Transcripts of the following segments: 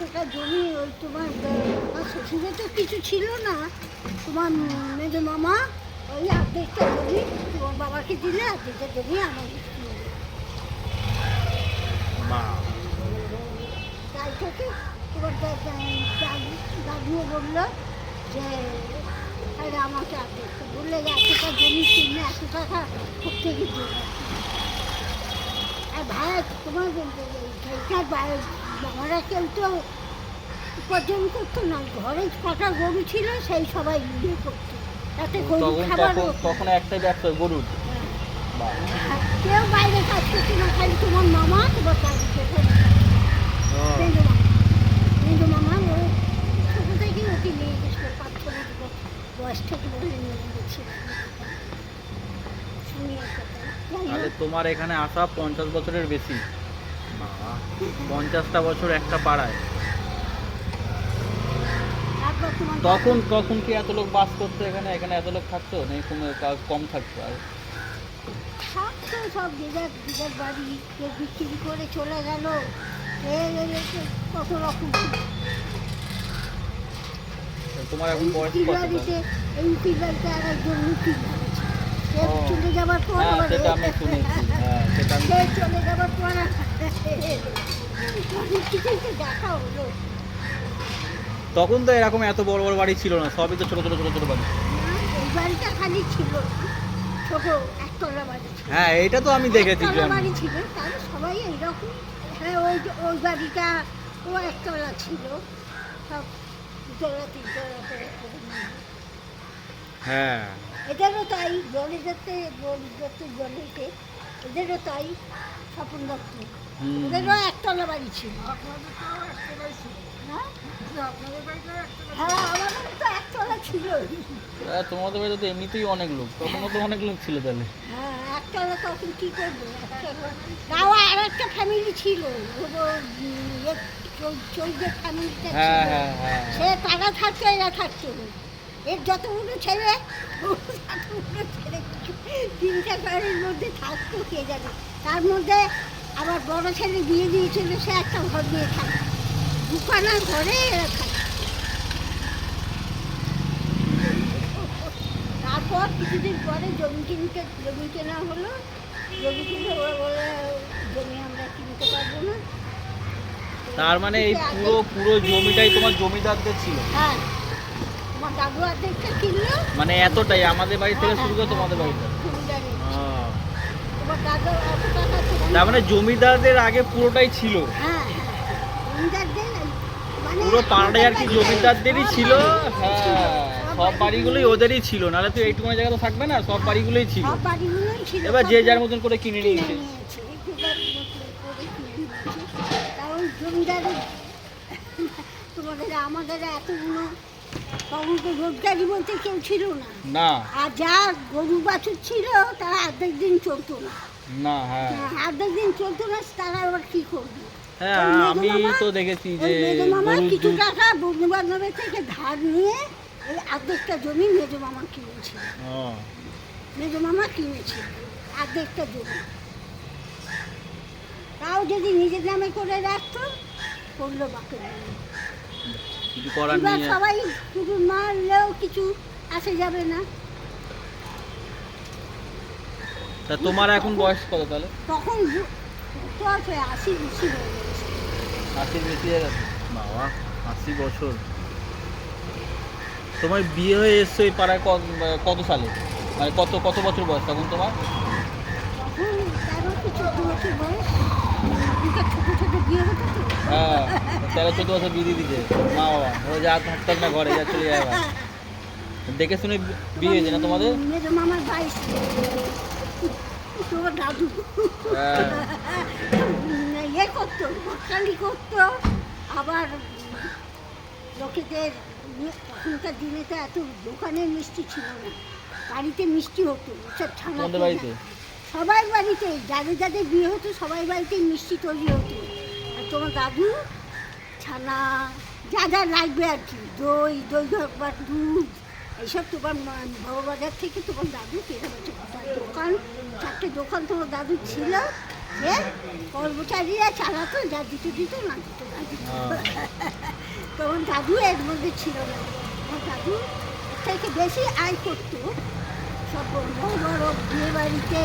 টাকা জমি ওই তোমার আমার শ্বশুরের তো কিছু ছিল না তোমার মেজো মামা ওই অর্ধেকটা জমি তোমার বাবাকে দিলে অর্ধেকটা জমি আমার তাই থেকে দা- দাদুও বলল যে আরে আমাকে অর্ধেকটা বললে যে এত টাকা জমি কিনে এত টাকা প্রত্যেকে দিয়ে আর ভাই তোমার সেইটার বাবারা কেউ তো উপার্জন করতো না। ঘরে কটা গরু ছিল সেই সবাই ইয়ে করতো। তাতে গরু তখন খাবার তখন তখন একটাই ব্যবসা গরুর। কেউ বাইরে কাজ করতো না খালি তোমার মামা তোমার ও, মেজো মামা ও ছোটো থেকে ওকে নিয়ে গেছিল পাঁচ ছ বছর বয়স থেকে বলে নিয়ে গেছিল। শুনি এই কথা। যাই তাহলে হোক, তোমার এখানে আসা পঞ্চাশ বছরের বেশি। পঞ্চাশটা বছর একটা পাড়ায়। তখন তখন কি এত লোক বাস করতো এখানে? এখানে এত লোক থাকতো? নাকি কম- কা- কম থাকতো আর? থাকতো সব দিদার দিদার বাড়ি কেউ বিক্রি করে চলে গেল এই এই এই কত রকম। তোমার এখন বয়স কত এই উকিল বাড়িতে আর একজন উকিল। চলে যাবার পর হ্যাঁ সেটা আমি শুনেছি। হ্যাঁ সেটা আমি চলে যাবার পর দেখা হলো। তখন তো এরকম এত বড় বড় বাড়ি ছিল না সবই তো ছোট ছোট ছোট ছোট বাড়ি। এই বাড়িটা খালি ছিল ছোট একতলা বাড়ি হ্যাঁ এটা তো আমি দেখেছি একতলা বাড়ি ছিল তাহলে সবাই এইরকম হ্যাঁ ওই বাড়িটা ও একতলা ছিল। সব দুতলা তিনতলা হ্যাঁ। এদেরও তাই জলে যেতে জলে যেতে জলেতে এদেরও তাই স্বপন দত্ত। হুম। ওদেরও একতলা বাড়ি ছিল। হ্যাঁ? হ্যাঁ আমাদের তো একতলা ছিল। হ্যাঁ, তোমাদের বাড়িতে তো এমনিতেই অনেক লোক। তখনও তো অনেক লোক ছিল তাহলে। হ্যাঁ একতলা তখন কী করব? একতলা। তাও আর একটা ফ্যামিলি ছিল। ফ্যামিলিটা হ্যাঁ হ্যাঁ হ্যাঁ। সে তারা থাকতো এরা থাকতো। এর যতগুলো ছেলে ততগুলো ছেলে তিনটা বাড়ির মধ্যে থাকতো কে জানে। তার মধ্যে আবার বড় ছেলে বিয়ে দিয়েছিল সে একটা ঘর নিয়ে থাকতো দুখানার ঘরে এরা তারপর কিছুদিন পরে জমি কিনতে জমি কেনা হলো। জমি কিনে ওরা বলে জমি আমরা কিনতে পারব না। তার মানে এই পুরো পুরো জমিটাই তোমার জমিদারদের ছিল? হ্যাঁ তোমার দাদু অর্ধেকটা কিনলো মানে এতটাই আমাদের বাড়ি থেকে শুরু করে তোমাদের না। তার মানে জমিদারদের আগে পুরোটাই ছিল। হ্যাঁ হ্যাঁ মানে পুরো পাড়াটাই আর কি জমিদারদেরই ছিল। হ্যাঁ সব বাড়িগুলোই ওদেরই ছিল। নাহলে তো এইটুকু জায়গা তো থাকবে না সব বাড়িগুলোই ছিল। এবার যে যার মতন করে কিনে নিয়েছে। আমাদের এতগুলো তখন তো রোজগারি বলতে কেউ ছিল না। না। আর যা গরু বাছুর ছিল তারা অর্ধেক দিন চলতো না। না হ্যাঁ। অর্ধেক দিন চলতো না তারা আবার কি করবে? হ্যাঁ আমি তো দেখেছি যে কিছু টাকা বন্ধু বান্ধবের থেকে ধার নিয়ে এই অর্ধেকটা জমি মেজো মামা কিনেছিল ও, মেজো মামা কিনেছিল অর্ধেকটা জমি। তাও যদি নিজের নামে করে রাখতো করল বাকি কিছু করার নেই সবাই শুধু মারলেও কিছু আসে যাবে না। তা তোমার এখন বয়স কত তাহলে? তখন আশি বেশি হয়ে গেছে। আশির বেশি হয়ে গেছে? বাবা আশি বছর। তোমার বিয়ে হয়ে এসছো এই পাড়ায় কত কত সালে? মানে কত কত বছর বয়স তখন তোমার? তখন তেরো কি চোদ্দ বছর বয়স দুটো ছোটো ছোটো বিয়ে হতো তো হ্যাঁ তেরো চোদ্দ বছর বিয়ে দিয়ে দিতে। মা বাবা ও যা থাকতাম না ঘরে যা চলে যায় দেখে শুনে বিয়ে হয়েছে না তোমাদের? দাদু। হ্যাঁ। ইয়ে করতো বকখালি করতো। আবার লোকেদের ইয়ে, তখনকার দিনে তো এত দোকানে মিষ্টি ছিল না। বাড়িতে মিষ্টি হতো সব ছানা বাড়িতে? সবাই বাড়িতে যাদের যাদের বিয়ে হতো সবাই বাড়িতেই মিষ্টি তৈরি হতো। আর তোমার দাদু? ছানা যা যা লাগবে আর কি। দই দই বা দুধ এইসব তোমার মা- বড়বাজার থেকে তোমার দাদু কেনা বেচে তার দোকান চারটে দোকান তোমার দাদু ছিল যে কর্মচারীরা চালাতো যা দিত দিত না দিত না দিত। হ্যাঁ। তখন দাদু এর মধ্যে ছিল না। আমার দাদু থেকে বেশি আয় করতো। সব বড় বড় বিয়ে বাড়িতে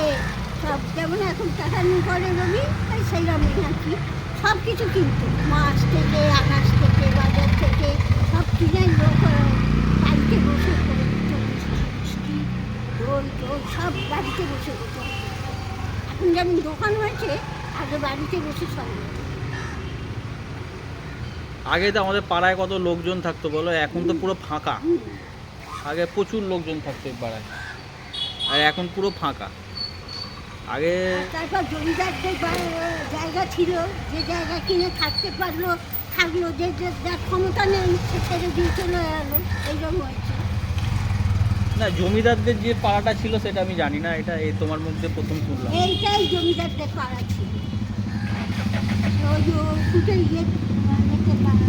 সব যেমন এখন টাকানি করে রবি তাই সেই রকমই আর কি সব কিছু কিনতো মাছ থেকে আকাশ থেকে বাজার থেকে সব কিনে লোক বাড়িতে বসে মিষ্টি দই দই সব বাড়িতে বসে দিত। এখন যেমন দোকান হয়েছে আগে বাড়িতে বসে সব আগে তো আমাদের পাড়ায় কত লোকজন থাকতো বলো? এখন তো পুরো ফাঁকা। আগে প্রচুর লোকজন থাকতো পাড়ায়। আর এখন পুরো ফাঁকা। আগে তারপর জমিদারদের জায়গা ছিল যে জায়গা কিনে থাকতে পারল থাকল যে যে যার ক্ষমতা নেই সে ছেড়ে দিয়ে চলে গেলো। এইরকম হয়েছে না জমিদারদের যে পাড়াটা ছিল সেটা আমি জানি না। এটা এই তোমার মুখে প্রথম শুনলাম। এইটাই জমিদারদের পাড়া ছিল। ওই ফুটে ইয়ে পাড়া